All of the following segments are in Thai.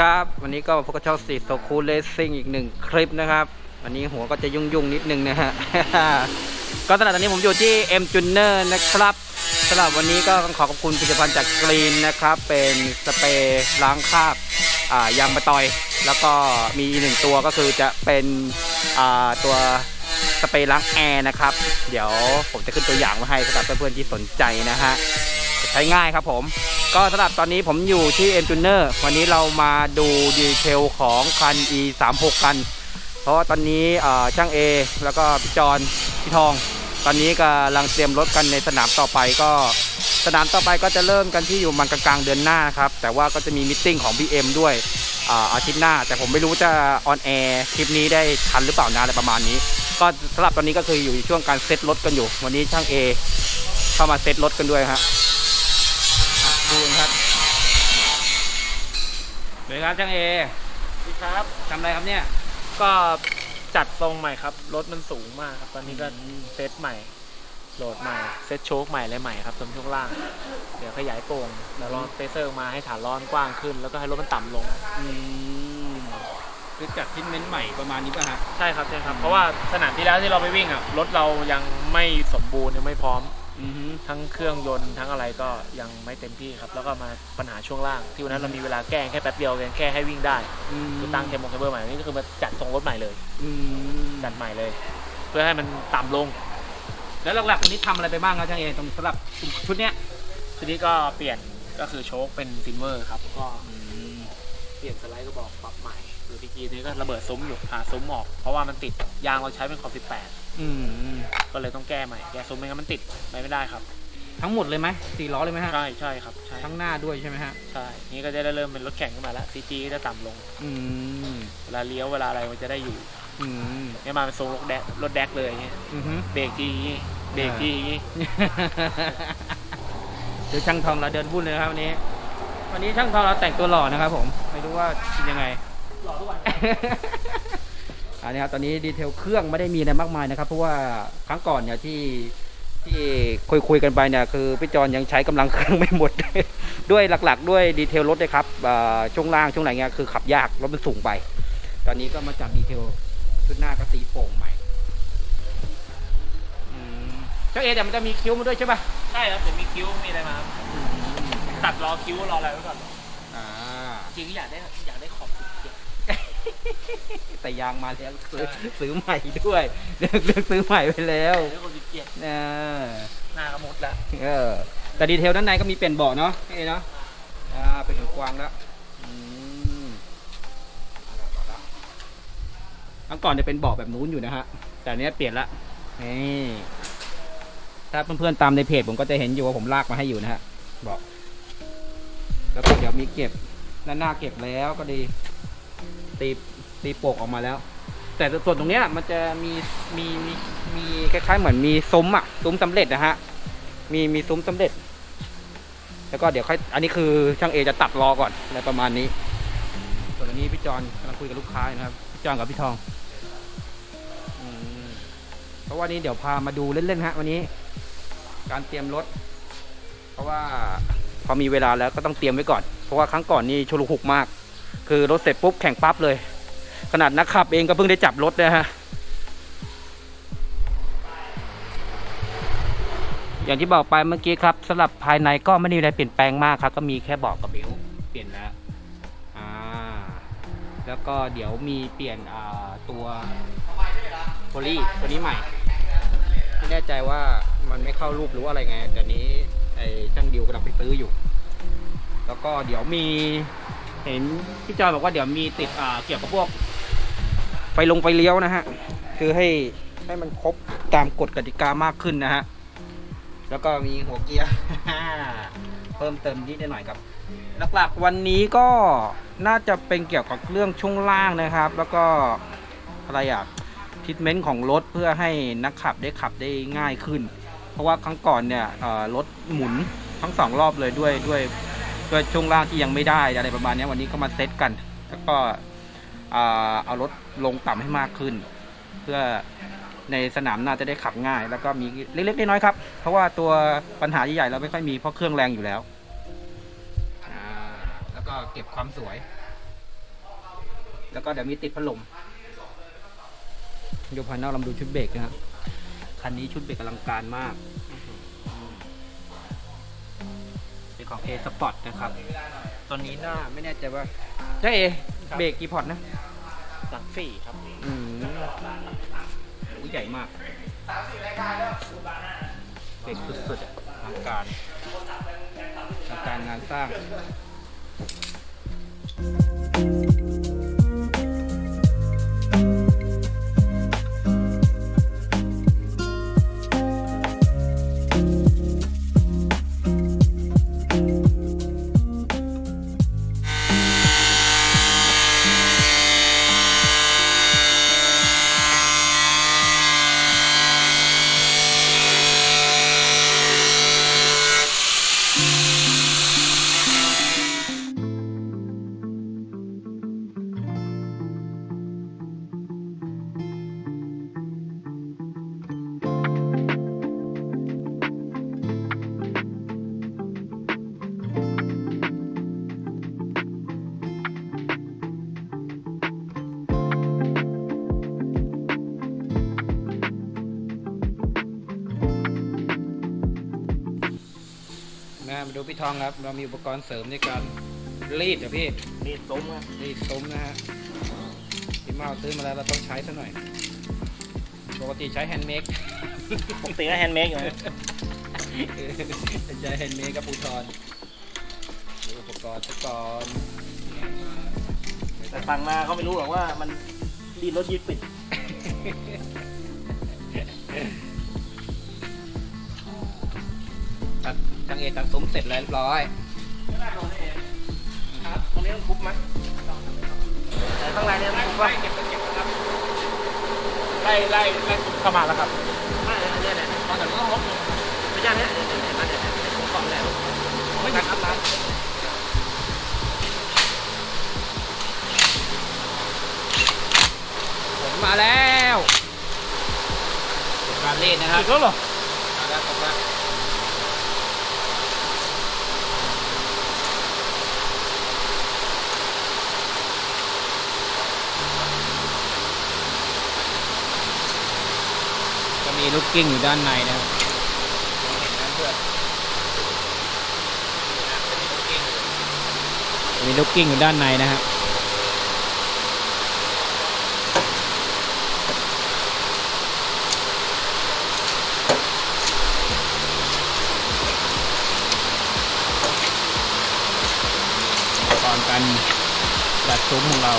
ดีครับ วันนี้ก็พวกบช่องสีโซคูลเลสซิ่งอีกหนึ่งคลิปนะครับ วันนี้หัวก็จะยุ่งยุ่งๆนิดนึงนะฮะ ก็สำหรับตอนนี้ผมอยู่ที่ M j u n n e r นะครับสำหรับวันนี้ก็ต้องขอขอบคุณผลิตภัณฑ์จากกรีนนะครับ เป็นสเปรย์ล้างคราบยางมะตอย แล้วก็มีอีกหนึ่งตัวก็คือจะเป็นตัวสเปรย์ล้างแอร์นะครับ เดี๋ยวผมจะขึ้นตัวอย่างมาให้สำหรับเพื่อนๆที่สนใจนะฮะ ใช้ง่ายครับผม ก็สำหรับตอนนี้ผมอยู่ที่ m j u n n e r วันนี้เรามาดูดีเทลของคัน e 3 6กัน เพราะว่าตอนนี้ช่าง A แล้วก็พี่จอนพี่ทอง ตอนนี้กำลังเตรียมรถกันในสนามต่อไปก็สนามต่อไปก็จะเริ่มกันที่อยู่มันกลางๆเดือนหน้าครับ แต่ว่าก็จะมีมิทติ้งของ BM ด้วยอาอาทิตย์หน้า แต่ผมไม่รู้จะออนแอร์คลิปนี้ได้ทันหรือเปล่านะอะไรประมาณนี้ ก็สำหรับตอนนี้ก็คืออยู่ช่วงการเซตรถกันอยู่ วันนี้ช่าง A เข้ามาเซตรถกันด้วยฮะ ดูนะครับสวัสดีครับช่างเอดีครับทำอะไรครับเนี่ย ก็จัดทรงใหม่ครับ รถมันสูงมากครับ ตอนนี้ก็เซตใหม่ โหลดใหม่ เซตโชคใหม่อะไรใหม่ครับตรงช่วงล่าง เดี๋ยวขยายโปร่งแล้วรอเตเซอร์มาให้ฐานร้อนกว้างขึ้น แล้วก็ให้รถมันต่ำลงอืมคือจัดทิทเมนต์ใหม่ประมาณนี้ป่ะฮะ ใช่ครับใช่ครับ เพราะว่าสนามที่แล้วที่เราไปวิ่งอะ รถเรายังไม่สมบูรณ์ยังไม่พร้อม อือฮึทั้งเครื่องยนต์ทั้งอะไรก็ยังไม่เต็มที่ครับ แล้วก็มาปัญหาช่วงล่าง ที่วันนั้นเรามีเวลาแก้แค่แป๊บเดียวเองแค่ให้วิ่งได้อืมคือตั้งเคมงเคเบิลใหม่นี่ก็คือมาจัดทรงรถใหม่เลยอืมจัดใหม่เลย เพื่อให้มันต่ำลง แล้วหลักๆวันนี้ทำอะไรไปบ้างครับช่างเอตรงสำหรับชุดเนี้ยทีนี้ก็เปลี่ยนก็คือโชคเป็นซิลเวอร์ครับก็เปลี่ยนสไลด์ก็บอกปรับใหม่คือทีกี้นี้ก็ระเบิดซุ้มอยู่หาซุ้มออก เพราะว่ามันติดยางเราใช้เป็นขอบ อืม18ก็เลยต้องแก้ใหม่แก้ซุ้มไม่งั้นมันติดไปไม่ได้ครับ ทั้งหมดเลยไหมสี่ล้อเลยไหมฮะ ใช่ใช่ครับใช่ทั้งหน้าด้วยใช่ไหมฮะ ใช่นี่ก็จะได้เริ่มเป็นรถแข่งขึ้นมาแล้วซีจีก็จะต่ำลงอืม เวลาเลี้ยวเวลาอะไรมันจะได้อยู่อืมไม่มาเป็นทรงรถแดกรถแดกเลยอย่างเงี้ยอือฮึ เบรกทีอย่างงี้เบรกทีอย่างงี้เดี๋ยวช่างทองเราเดินวุ่นเลยนะครับวันนี้ วันนี้ช่างทองเราแต่งตัวหล่อนะครับผม ไม่รู้ว่าเป็นยังไง หล่อทุกวัน อันนี้ครับตอนนี้ดีเทลเครื่องไม่ได้มีอะไรมากมายนะครับ เพราะว่าครั้งก่อนเนี่ยที่ที่คุยคุยกันไปเนี่ยคือพี่จอนยังใช้กำลังเครื่องไม่หมด ด้วยหลักๆ ด้วยดีเทลรถเลยครับเอ่อช่วงล่างช่วงไหนเงี้ยคือขับยากรถมันสูงไป ตอนนี้ก็มาจัดดีเทลชุดหน้าก็ตีโป่งใหม่อืมเจ้าเอแต่มันจะมีคิ้วมาด้วยใช่ปะใช่ครับเดี๋ยวมีคิ้วมีอะไรมาครับตัดรอคิ้วรออะไรไว้ก่อนอ่าจริงๆอยากได้อยากได้ขอบสิบเจ็ด แต่ยางมาแล้วซื้อซื้อใหม่ด้วยเลือกเลือกซื้อใหม่ไปแล้วอยากได้ขอบสิบเจ็ดเออหน้ากระมุดแล้วเออแต่ดีเทลด้านในก็มีเปลี่ยนเบาะเนาะเอ้เนาะอ่าเป็นหูกวางแล้วอืมอันก่อนจะเป็นเบาะแบบนู้นอยู่นะฮะ แต่อันเนี้ยเปลี่ยนละนี่ถ้าเพื่อนๆตามในเพจผมก็จะเห็นอยู่ว่าผมลากมาให้อยู่นะฮะเบาะแล้วก็เดี๋ยวมีเก็บด้านหน้าเก็บแล้วก็ดี ตีตีโปกออกมาแล้ว แต่ส่วนตรงเนี้ยมันจะมีมีมีมีคล้ายๆเหมือนมีซุ้มอะซุ้มสำเร็จนะฮะมีมีซุ้มสำเร็จ แล้วก็เดี๋ยวค่อยอันนี้คือช่างเอจะตัดรอก่อนอะไรประมาณนี้ ส่วนอันนี้พี่จอนกำลังคุยกับลูกค้านะครับพี่จอนกับพี่ทองเพราะว่านี้เดี๋ยวพามาดูเล่นๆฮะวันนี้ การเตรียมรถ เพราะว่าพอมีเวลาแล้วก็ต้องเตรียมไว้ก่อน เพราะว่าครั้งก่อนนี่ชุลหุกมาก คือรถเสร็จปุ๊บแข่งปั๊บเลย ขนาดนักขับเองก็เพิ่งได้จับรถนะฮะอย่างที่บอกไปเมื่อกี้ครับสำหรับภายในก็ไม่ได้มีอะไรเปลี่ยนแปลงมากครับ ก็มีแค่บอกกับเบลต์เปลี่ยนแล้วอ่าแล้วก็เดี๋ยวมีเปลี่ยนอ่าตัวโพลีตัวนี้ใหม่ไม่แน่ใจว่ามันไม่เข้ารูปหรือว่าอะไรไงแต่นี้ไอ้ช่างดิวกำลังไปซื้ออยู่ แล้วก็เดี๋ยวมี เห็นพี่จอยบอกว่าเดี๋ยวมีติดอ่าเกี่ยวกับพวก ไฟลงไฟเลี้ยวนะฮะ คือให้ให้มันครบตามกฎกติกามากขึ้นนะฮะ แล้วก็มีหัวเกียร์ เพิ่มเติมนิดหน่อยครับ หลักๆวันนี้ก็น่าจะเป็นเกี่ยวกับเรื่องช่วงล่างนะครับ แล้วก็อะไรอะทิทเมนต์ของรถเพื่อให้นักขับได้ขับได้ง่ายขึ้น เพราะว่าครั้งก่อนเนี่ยเอ่อรถหมุนทั้งสองรอบเลยด้วยด้วย ด้วยช่วงล่างที่ยังไม่ได้อะไรประมาณนี้วันนี้ก็มาเซตกัน แล้วก็เอารถลงต่ำให้มากขึ้น เพื่อในสนามน่าจะได้ขับง่าย แล้วก็มีเล็กๆน้อยๆครับ เพราะว่าตัวปัญหาใหญ่ๆเราไม่ค่อยมีเพราะเครื่องแรงอยู่แล้วแล้วก็เก็บความสวย แล้วก็เดี๋ยวมีติดพัดลมดูภายนอกเรามาดูชุดเบรกนะฮะคันนี้ชุดเบรกอลังการมาก ของ A Sport นะครับตอนนี้หน้าไม่แน่ใจว่าใช่เอเบรกกี่พอร์ตนะหลังสี่ครับอืมอุ๊ยใหญ่มากเก่งสุดๆอะทางการทางการงานสร้าง เรามีอุปกรณ์เสริมในการรีดเหรอพี่นี่ซุ้มครับรีดตุ้มนะฮะพี่เมาซื้อมาแล้วเราต้องใช้ซะหน่อยปกติใช้แฮนด์เมดปกติก็แฮนด์เมดอยู่นะใช้แฮนด์เมดกับปูทอนดูอุปกรณ์ซะก่อนแต่ฟังมาเขาไม่รู้หรอกว่ามันดีดรถยึดปิด ตัดช่างเอตัดซุ้มเสร็จแล้วเรียบร้อยครับตรงนี้ต้องทุบไหมแต่ข้างในเนี่ยต้องทุบว่าเก็บเก็บครับไล่ไล่ไล่เข้ามาแล้วครับไม่เนี่ยเนี่ยตอนเดี๋ยวต้องลบไม่ใช่เนี่ยเนี่ยเนี่ยเนี่ยเนี่ยผมก่อนแล้วไม่ถึงครับนะผลมาแล้วการเล่นนะครับอีกแล้วเหรอมาแล้วผมว่าจ มีลูกกิ้งอยู่ด้านในนะครับมีลูกกิ้งอยู่ด้านในนะฮะตอนกันจัดซุ้มของเรา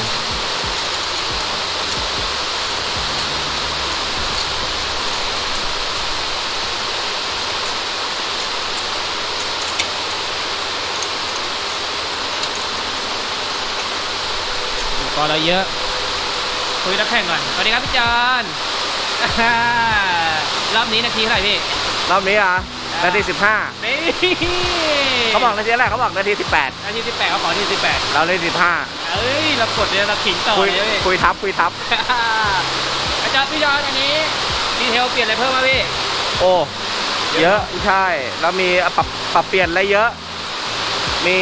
อุปกรณ์เราเยอะ คุยนักแข่งก่อน สวัสดีครับพี่จอนรอบนี้นาทีเท่าไหร่พี่ รอบนี้อะนาทีสิบห้านี่เขาบอกนาทีแรกเขาบอกนาทีสิบแปดนาทีสิบแปดเขาขอนาทีสิบแปดเรานาทีสิบห้าเอ้ยเรากดเนี่ยเราขิงต่อคุยเลยพี่คุยทับคุยทับ อาจารย์พี่จอนอันนี้ดีเทลเปลี่ยนอะไรเพิ่มไหมพี่ โอ้เยอะใช่แล้วมีปรับปรับเปลี่ยนอะไรเยอะ มี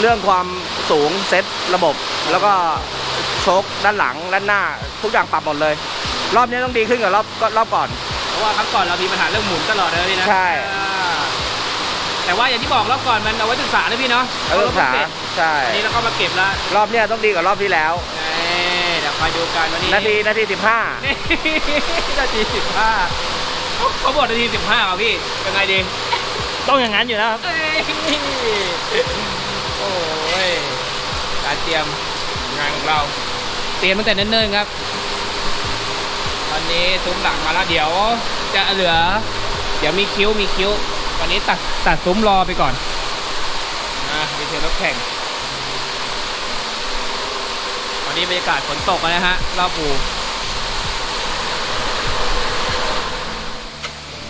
เรื่องความสูงเซ็ตระบบ แล้วก็โชคด้านหลังด้านหน้า ทุกอย่างปรับหมดเลย รอบนี้ต้องดีขึ้นกว่ารอบก็รอบก่อน เพราะว่าครั้งก่อนเรามีปัญหาเรื่องหมุนตลอดเลยพี่นะใช่ อ่าแต่ว่าอย่างที่บอกรอบก่อนมันเอาไว้ศึกษานะพี่เนาะเออขาเสร็จใช่อันนี้เราก็มาเก็บแล้วรอบเนี้ยต้องดีกว่ารอบที่แล้ว เอ้ยเดี๋ยวคอยดูกันวันนี้ นาทีนาทีสิบห้านี่ นาทีสิบห้าเขาบอกนาทีสิบห้าอะพี่ยังไงดี ต้องอย่างนั้นอยู่แล้วครับ เอ้ยโอ้ยการเตรียม งานของเรา เตรียมตั้งแต่เนิ่นๆครับ ตอนนี้ซุ้มหลังมาแล้วเดี๋ยวจะเหลือ เดี๋ยวมีคิ้วมีคิ้ว วันนี้ตัดตัดซุ้มรอไปก่อนนะดีเทลรถแข่งวันนี้บรรยากาศฝนตกนะฮะรอบอู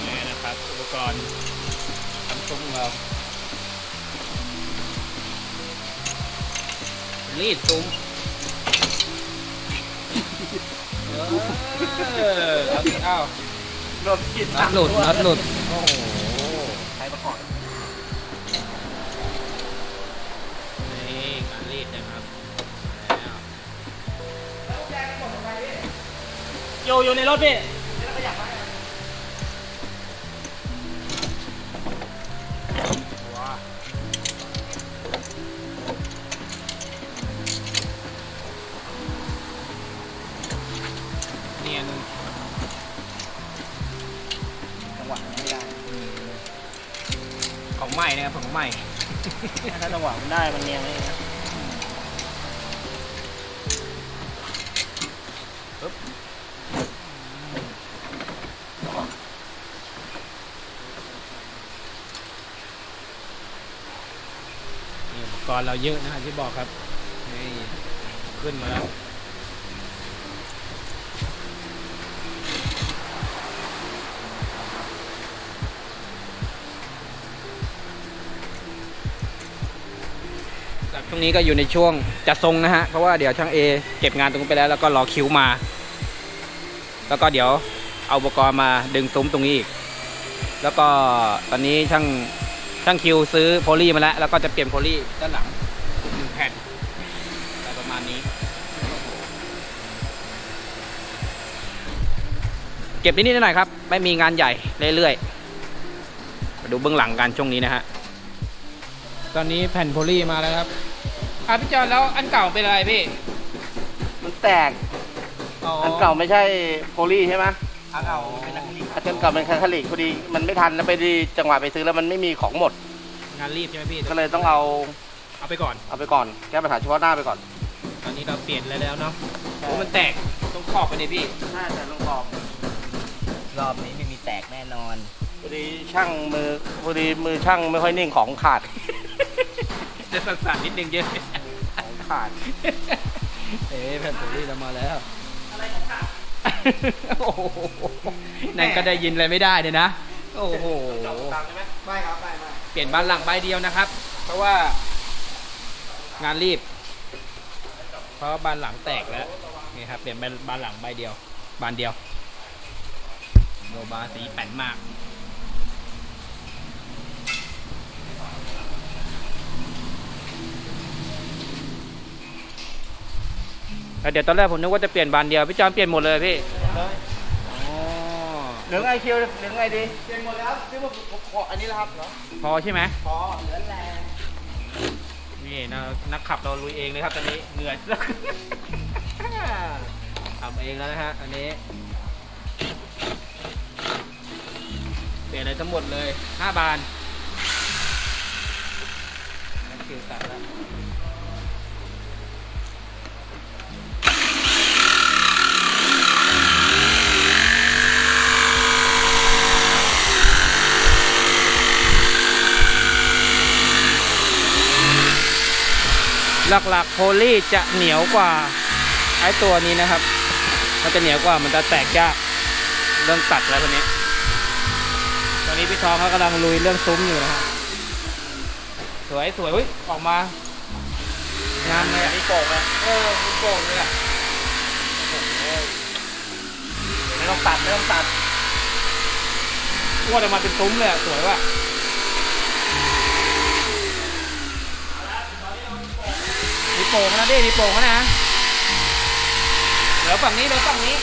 นี่นะครับอุปกรณ์ทำซุ้มของเรารีดซุ้ม เออเอาสิอ้าวหลุดกินน็อหลุดน็อหลุด โอ้โหใครมาก่อนนี่การรีดนะครับโยโย่ในรถพี่ ของใหม่นะครับของใหม่ถ้าจังหวะมันได้มันเนียงเลยนะนี่อุปกรณ์เราเยอะนะฮะที่บอกครับนี่ขึ้นมาแล้ว วงนี้ก็อยู่ในช่วงจัดทรงนะฮะ เพราะว่าเดี๋ยวช่างเอเก็บงานตรงนี้ไปแล้วแล้วก็รอคิวมา แล้วก็เดี๋ยวเอาอุปกรณ์มาดึงซุ้มตรงนี้อีก แล้วก็ตอนนี้ช่างช่างคิวซื้อโพลีมาแล้ว แล้วก็จะเปลี่ยนโพลีด้านหลังหนึ่งแผ่นอะไรประมาณนี้ เก็บนิดๆหน่อยครับ ไม่มีงานใหญ่เรื่อยๆมาดูเบื้องหลังกันช่วงนี้นะฮะตอนนี้แผ่นโพลีมาแล้วครับ อะพี่จอนแล้วอันเก่าเป็นอะไรพี่มันแตก อันเก่าไม่ใช่โพลีใช่ไหมอันเก่าเป็นนักรีอันเก่าเป็นคาทาลิกพอดีมันไม่ทันแล้วไปดีจังหวะไปซื้อแล้วมันไม่มีของหมด งานรีบใช่ไหมพี่ก็เลยต้องเอาเอาไปก่อน เอาไปก่อนแก้ปัญหาเฉพาะหน้าไปก่อน ตอนนี้เราเปลี่ยนแล้วแล้วเนาะโอ้มันแตกต้องขอบไปเลยพี่น่าจะต้องขอบรอบนี้ไม่มีแตกแน่นอนพอดีช่างมือพอดีมือช่างไม่ค่อยนิ่งของขาดจะสั่นๆนิดนึงเยอะ ของขาด เอ๊ะแผ่นโพลีเรามาแล้ว โอ้โหนั่นก็ได้ยินอะไรไม่ได้เลยนะ โอ้โห ไม่ครับไม่ไม่เปลี่ยนบานหลังใบเดียวนะครับ เพราะว่างานรีบ เพราะว่าบานหลังแตกแล้วนี่ครับเปลี่ยนเป็นบานหลังใบเดียวบานเดียวโลบาสีแป้นมาก แล้ว เดี๋ยวตอนแรกผมนึกว่าจะเปลี่ยนบานเดียว พี่จอมเปลี่ยนหมดเลยพี่อ๋อเหลืองไอคิวเหลืองไงดีเปลี่ยนหมดแล้วที่ว่าผมขออันนี้แล้วครับเหรอพอใช่ไหมพอเหลือแรงนี่นะนักขับเราลุยเองเลยครับตอนนี้เหนื่อยทำเองแล้วนะฮะอันนี้ เปลี่ยนอะไรทั้งหมดเลยห้าบานนั่นคือตัดแล้ว หลักๆโพลีจะเหนียวกว่าไอ้ตัวนี้นะครับ มันจะเหนียวกว่ามันจะแตกยากเรื่องตัดอะไรพวกนี้ตอนนี้พี่ทองเขากำลังลุยเรื่องซุ้มอยู่นะฮะสวยสวยอุ้ยออกมางามเลยอะนี่โป่งเลยเออมีโป่งเลยอะไม่ต้องตัดไม่ต้องตัดอ้วนออกมาเป็นซุ้มเลยอะสวยว่ะ โป่งนะดิมีโป่งนะเหลือฝั่งนี้เหลือฝั่งนี้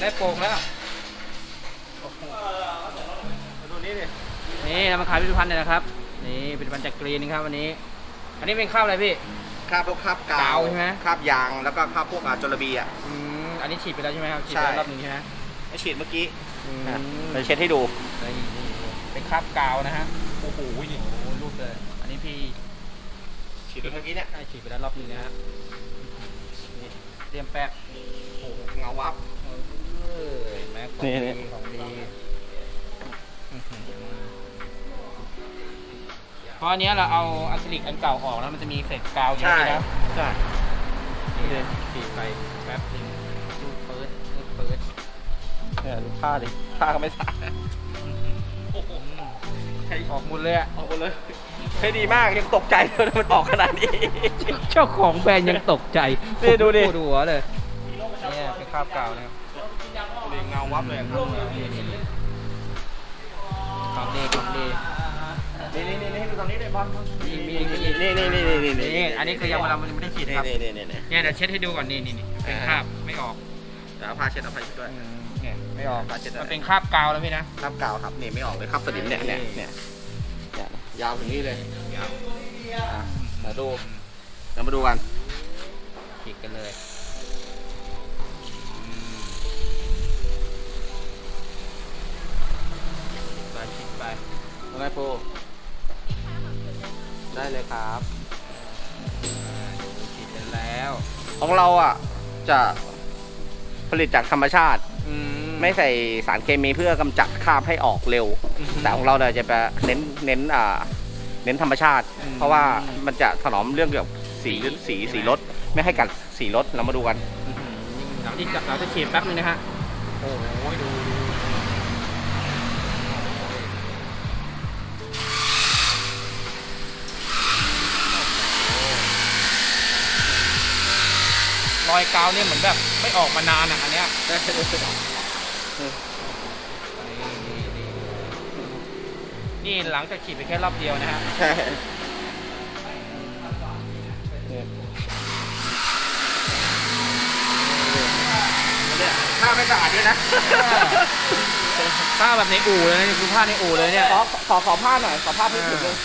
ได้โป่งแล้วดูนี่ดินี่เรามาขายผลิตภัณฑ์เนี่ยนะครับ นี่ผลิตภัณฑ์จากกรีนนะครับวันนี้ อันนี้เป็นข้าวอะไรพี่คราบพวกคราบกากาวใช่ไหมคราบยางแล้วก็คราบพวกอาจระบีอะอืมอันนี้ฉีดไปแล้วใช่ไหมครับฉีดใช่ไปแล้วรอบหนึงใช่ไหมไอฉีดเมื่อกี้ อืมไปเช็ดให้ดูนี่นี่เป็นคราบกาวนะฮะโอ้โหนี่โอ้โหรูปเลย อันนี้พี่ฉีดไปเมื่อกี้เนี่ยได้ฉีดไปแล้วรอบหนึงนะฮะนี่เตรียมแป๊บโอ้โหเงาวับเออเห็นไหมของนี่ดีนี่ของดีอื้อหือเพราะอันเนี้ยเราเอาอะคริลิกอันเก่าออกแล้วมันจะมีเศษกาวเยอะใช่นะใช่นี่เลยฉีดไปแป๊บหนึง เนี่ยดูผ้าดิผ้าก็ไม่สะอาดใช้ออกหมดเลยอะออกหมดเลยเฮ้ยดีมากยังตกใจเลยมันออกขนาดนี้ เจ้าของแบรนด์ยังตกใจนี่ดูดิ ปวหัวเลยเนี่ยเป็นคราบเก่านะครับดูเงาวับเลยอะของดีของดีนี่นี่นี่นี่ดูตรงนี้เลยบอลมีมีมีนี่นี่นี่นี่นี่นี่อันนี้คือยังเราไม่ได้ฉีดฉีดครับนี่นี่นี่นี่เนี่ยเดี๋ยวเช็ดให้ดูก่อนนี่นี่นี่เป็นคราบไม่ออกเดี๋ยวเอาผ้าเช็ดเอาผ้าเช็ดด้วย เนี่ยไม่ออกผ้าเช็ดมันเป็นคราบกาวแล้วพี่นะ คราบกาวครับนี่ไม่ออกเลยคราบสนิมเนี่ยเนี่ยเนี่ยเนี่ยยาวถึงนี่เลยยาวอะมาดูเดี๋ยวมาดูกันฉีดกันเลยอืมไปฉีดไปว่าไงปูได้เลยครับฉีดกันแล้ว ของเราอะ จะผลิตจากธรรมชาติ อืม ไม่ใส่สารเคมีเพื่อกำจัดคราบให้ออกเร็วอือฮึแต่ของเราเนี่ยจะไปเน้นเน้นอ่าเน้นธรรมชาติ อืมเพราะว่ามันจะถนอมเรื่องเกี่ยวกับสีสีสีรถไม่ให้กัดสีรถเรามาดูกันอื้อหือเราที่เราจะฉีดแป๊บนึงนะฮะ โอ้โหดูดูรอยกาวเนี่ยเหมือนแบบไม่ออกมานานอะอันเนี้ย นี่หลังจากฉีดไปแค่รอบเดียวนะฮะถ้าไม่สะอาดด้วยนะผ้าแบบในอู่เลยนะนี่คือผ้าในอู่เลยเนี่ยขอขอขอผ้าหน่อยขอผ้าพื้นผิวนึง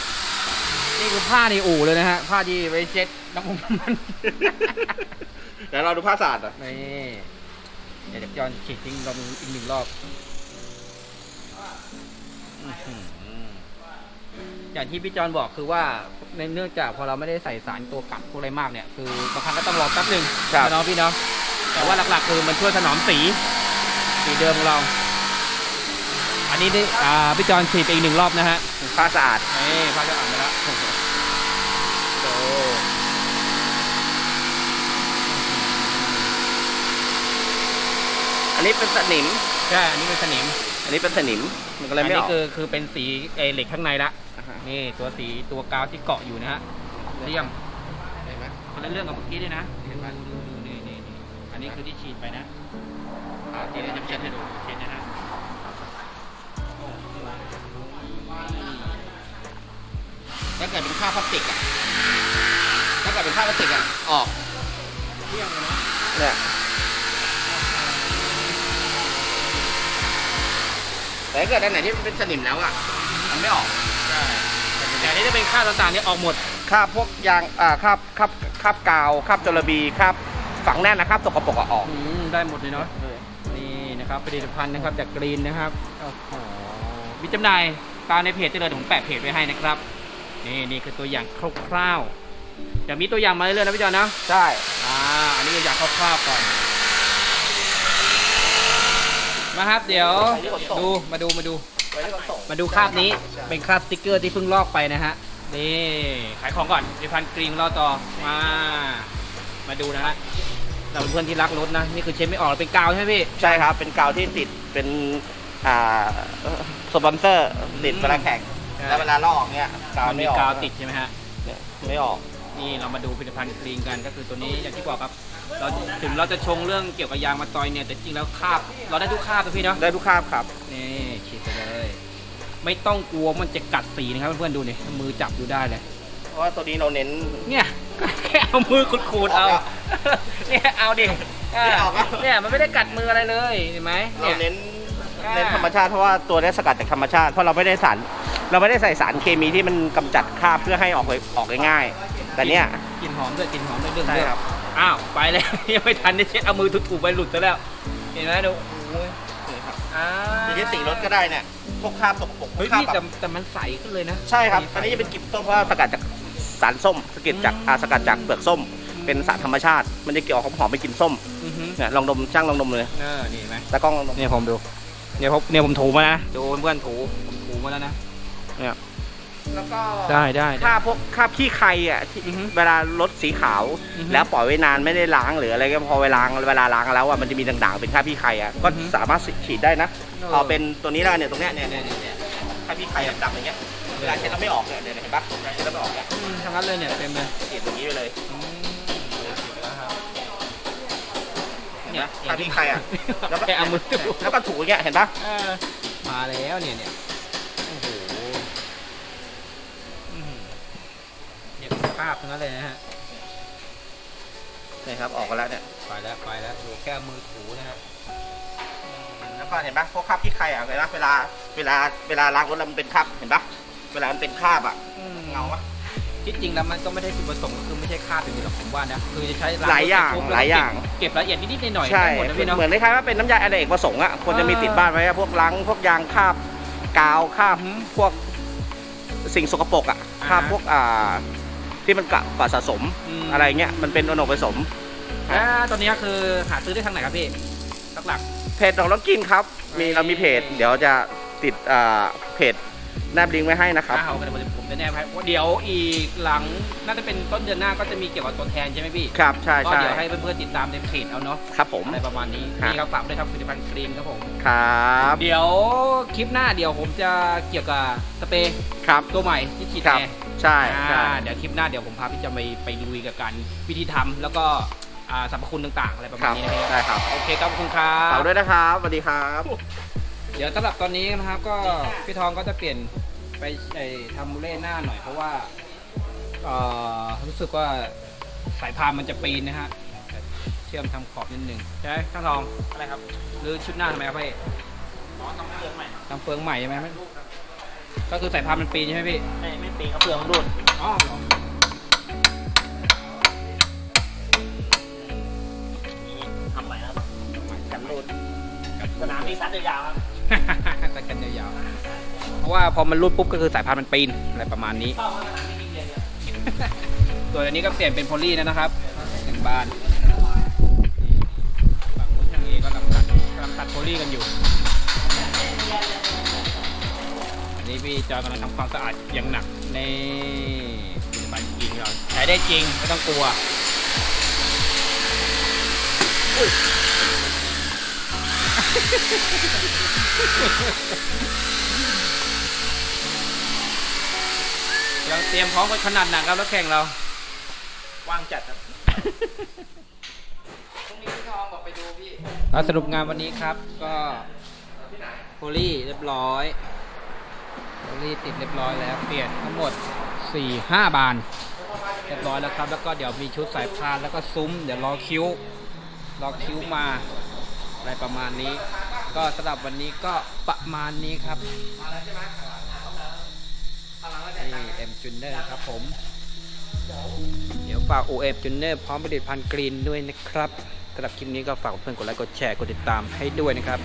นี่คือผ้าในอู่เลยนะฮะผ้าที่ไว้เช็ดน้ำมันน้ำมันเดี๋ยวเราดูผ้าสะอาดอะนี่ เดี๋ยวจอนฉีดทิ้งรอบนึงอีกหนึ่งรอบอื้อหืออย่างที่พี่จอนบอกคือว่าในเนื่องจากพอเราไม่ได้ใส่สารตัวกัดพวกอะไรมากเนี่ยคือบางครั้งก็ต้องรอแป๊บหนึ่งเนาะพี่เนาะแต่ว่าหลักๆ คือมันช่วยถนอมสี สีเดิมของเรา อันนี้ได้อ่าพี่จอนฉีดไปอีกหนึ่งรอบนะฮะผ้าสะอาดนี่ผ้าจะอ่านไปแล้วโอ้ อันนี้เป็นสนิม ใช่อันนี้เป็นสนิมอันนี้เป็นสนิม มันก็เลยอันไม่อนี้อก คือคือเป็นสีไอเหล็กข้างในละาฮะ นี่ตัวสีตัวกาวที่เกาะอยู่นะฮะเลี่ยมเห็นไหมคนละเรื่องกับเมื่อกี้ด้วยนะเห็นไหมนี่นี่นี่อันนี้คือที่ฉีดไปนะอ่าทีนี้จะเช็ดให้ดูเช็ดนะฮะโอ้โหถ้าเกิดเป็นผ้าพลาสติกอะถ้าเกิดเป็นผ้าพลาสติกอะออกเลี่ยมเลยนะเนี่ย แต่ถ้าเกิดอันไหนที่มันเป็นสนิมแล้วอะ มันไม่ออกใช่แต่อันนี้จะเป็นค่าต่างๆเนี่ยออกหมด คราบพวกยางอ่าคราบคราบคราบกาวคราบจลบีคราบฝังแน่นนะครับสกปรกอะออก อืมได้หมดเลยเนาะนี่นะครับผลิตภัณฑ์นะครับจากกรีนนะครับโอ้โหมีจำหน่ายตามในเพจได้เลยเดี๋ยวผมแปะเพจไว้ให้นะครับ นี่นี่คือตัวอย่างคร่าวๆเดี๋ยวมีตัวอย่างมาเรื่อยๆนะพี่จอนนะ ใช่ อ่า อันนี้ตัวอย่างคร่าวๆก่อน มาครับ เดี๋ยวดูมาดูมาดูไว้ที่ขนส่งมาดูคราบนี้เป็นคราบสติกเกอร์ที่เพิ่งลอกไปนะฮะนี่ขายของก่อนผลิตภัณฑ์กรีนรอต่อมา มาดูนะฮะเราเป็นเพื่อนที่รักรถนะนี่คือเช็ดไม่ออกเป็นกาวใช่ไหมพี่ใช่ครับ เป็นกาวที่ติดเป็นอ่าสปอนเซอร์ติดเวลาแข่งใช่แล้วเวลาลอกเนี่ยกาวมันไม่มีออกกาวติดใช่ไหมฮะเนี่ยไม่ออกนี่เรามาดูผลิตภัณฑ์กรีนกันก็คือตัวนี้อย่างที่บอกครับ เราถึงเราจะชงเรื่องเกี่ยวกับยางมาตอยเนี่ยแต่จริงแล้วคราบ เราได้ทุกคราบนะพี่เนาะได้ทุกคราบครับนี่ฉีดไปเลย ไม่ต้องกลัวมันจะกัดสีนะครับเพื่อนๆดูนี่มือจับดูได้เลยเพราะว่าตัวนี้เราเน้นเนี่ยแค่เอามือขูดๆเอาออกเนี่ยเอาดิไม่ออกแล้วเนี่ยมันไม่ได้กัดมืออะไรเลยเห็นไหมเราเนี่ยเน้นอ่าเน้นธรรมชาติเพราะว่าตัวนี้สกัดจากธรรมชาติเพราะเราไม่ได้สารเราไม่ได้ใส่สารเคมีที่มันกำจัดคราบเพื่อให้ออกไปออกง่ายๆแต่เนี้ยกลิ่นหอมด้วยกลิ่นหอมด้วยเรื่องใช่เรื่องครับ อ้าวไปเลยยังไม่ทันได้เช็ดเอามือถูๆไปหลุดซะแล้ว เห็นไหมดูโอ้ยนี่ครับอ่าทีนี้สีรถก็ได้เนี่ยพวกคราบสกปรกพวเฮ้กยคราบพี่แบแต่บแต่มันใสขึ้นเลยนะ ใช่ครับใสอันนี้จะเป็นกลิ่นส้มเพราะว่าสกัดจากสารส้มสกัดจากอ่าสกัดจากเปลือกส้ม เป็นสารธรรมชาติ มันจะเกี่ยวหอมๆไปกลิ่นส้มอือฮึเนี่ยลองดมช่างลองดมเลยเออนี่เห็นไหม ตากล้องลองดม เนี่ยผมดู เนี่ยผมเนี่ยผมถูมานะดูเพื่อนๆถูผมถูมาแล้วนะ แล้วก็ได้ได้คราบพวกคราบขี้ใครอะที่อือฮึเวลารถสีขาว อือฮึ แล้วปล่อยไว้นานไม่ได้ล้างหรืออะไรก็พอเวลาเวลาล้างแล้วอะมันจะมีด่างๆเป็นคราบขี้ใครอะก็อือฮึสามารถฉีดได้นะเอาเป็นตัวนี้แล้วกันเนี่ยตรงเนี้ยเนี่ยเนี่ยเนี่ยเนี่ยคราบขี้ใครดำๆอย่างเงี้ยเวลาเช็ดแล้วไม่ออกเนี่ยเนี่ยเห็นปะเวลาเช็ดแล้วไม่ออกเนี่ยอืมทั้งนั้นเลยเนี่ยเต็มเลยฉีดตรงนี้ไปเลยอืมฉีดไปแล้วครับนะคราบขี้ใครอะแล้วก็แค่เอามือถูแล้วก็ถูอย่างเงี้ยเห็นปะ เออมาแล้วเนี่ยเนี่ย ภาพทั้งนั้นเลยนะฮะนี่ครับออกมาแล้วเนี่ยไปแล้วไปแล้วดูแค่มือถูนะฮะแล้วก็เห็นปะพวกคราบขี้ใครอะเห็นปะเวลาเวลาเวลาล้างรถแล้วมันเป็นคราบเห็นปะเวลามันเป็นคราบอะเงาปะที่จริงแล้วมันก็ไม่ได้จุดประสงค์ก็คือไม่ใช่ค่าเป็นมือหรอกผมว่านะคือจะใช้หลายอย่างรถหลายอย่างเก็บรายละเอียดนิดๆหน่อยๆใช่ได้หมดนะพี่เนาะเหมือนคล้ายๆว่าเป็นน้ำยาอเนกประสงค์อะควรจะมีติดบ้านไว้อะพวกล้างพวกยางคราบกาวคราบอือฮึพวกสิ่งสกปรกอะอ่าฮะคราบพวกอ่า ที่มันกะกะสะสมมอะไรเงี้ยมันเป็นอนุผสมแล้วตอนนี้คือหาซื้อได้ทางไหนครับพี่หลัก เพจของน้องกินครับ มีเอ้ยเรามีเพจ เดี๋ยวจะติดอ่าเพจแนบลิงก์ไว้ให้นะๆครับ อ้าวเดี๋ยวผมจะแนบให้ว่าเดี๋ยวอีกหลังน่าจะเป็นต้นเดือนหน้าก็จะมีเกี่ยวกับตัวแทนใช่ไหมพี่ ครับ ใช่ก็ใช่เดี๋ยวให้เพื่อนๆติดตามในเพจเอาเนาะครับผม อะไรประมาณนี้ครับ นี่ครับฝากด้วยครับผลิตภัณฑ์ครีมครับผม ครับเดี๋ยวคลิปหน้าเดี๋ยวผมจะเกี่ยวกับสเปรย์ครับ ตัวใหม่ที่ฉีดครับ แอร์ ใช่ใช่ อ่าเดี๋ยวคลิปหน้าเดี๋ยวผมพาพี่จะไปไปลุยกับการวิธีทำแล้วก็อ่าสรรพคุณต่างๆ อะไรประคมารัณบนี้นะครับได้ครับโอเคครับขอบคุณครัฝากบ ด้วยนะครับสวัสดีครับ เดี๋ยวสำหรับตอนนี้นะครับก็พี่ทองก็จะเปลี่ยนไปไอ้ทำมูเล่หน้าหน่อย เพราะว่าเอ่อรู้สึกว่าสายพานมันจะปีนนะฮะเชื่อมทำขอบนิดนึงใช่ไหมช่างทองอะไรครับหรือชุดหน้าทำไมครับพี่อ๋อต้องเปลืองใหม่ทำเฟืองใหม่ใช่ไหม ก็คือสายพานมันปีนใช่ไหมพี่ไม่ไม่ปีเขาเปลืองรูดอ๋อทำใหม่แล้วกันรูดสนามนี้ซัดยาวๆครับตะกันยาวๆเพราะว่าพอมันรูดปุ๊บก็คือสายพานมันปีนอะไรประมาณนี้เข้ามาสนามนี้นิดเดียวตัวอันนี้ก็เปลี่ยนเป็นโพลีแล้วนะครับหนึ่งบานฝั่งนู้นทางเอก็กำลังตัดกำลังตัดโพลีกันอยู่ นนี้พี่จอยกำลังทำความสะอาดอย่างหนักในผลิตภัณฑ์จริงเราใช้ได้จริงไม่ต้องกลัวเราเตรียมพร้อมกันขนาดหนักครับแล้วแข่งเราว่างจัดครับเราสรุปงานวันนี้ครับก็โพลีเรียบร้อย โพลีติดเรียบร้อยแล้วเปลี่ยนทั้งหมด 4 5 บาน เรียบร้อยแล้วครับ แล้วก็เดี๋ยวมีชุดสายพานแล้วก็ซุ้ม เดี๋ยวรอคิ้วรอคิ้วมาอะไรประมาณนี้ ก็สำหรับวันนี้ก็ประมาณนี้ครับนี่เอ็มจูเนอร์ครับผม เดี๋ยวฝาก OF j u n i o r พร้อมผลิตภัณฑ์กรีนด้วยนะครับสำหรับคลิปนี้ก็ฝากเพื่อนกดไลค์กดแชร์กดติดตามให้ด้วยนะครับ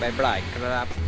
บ๊ายบายครับ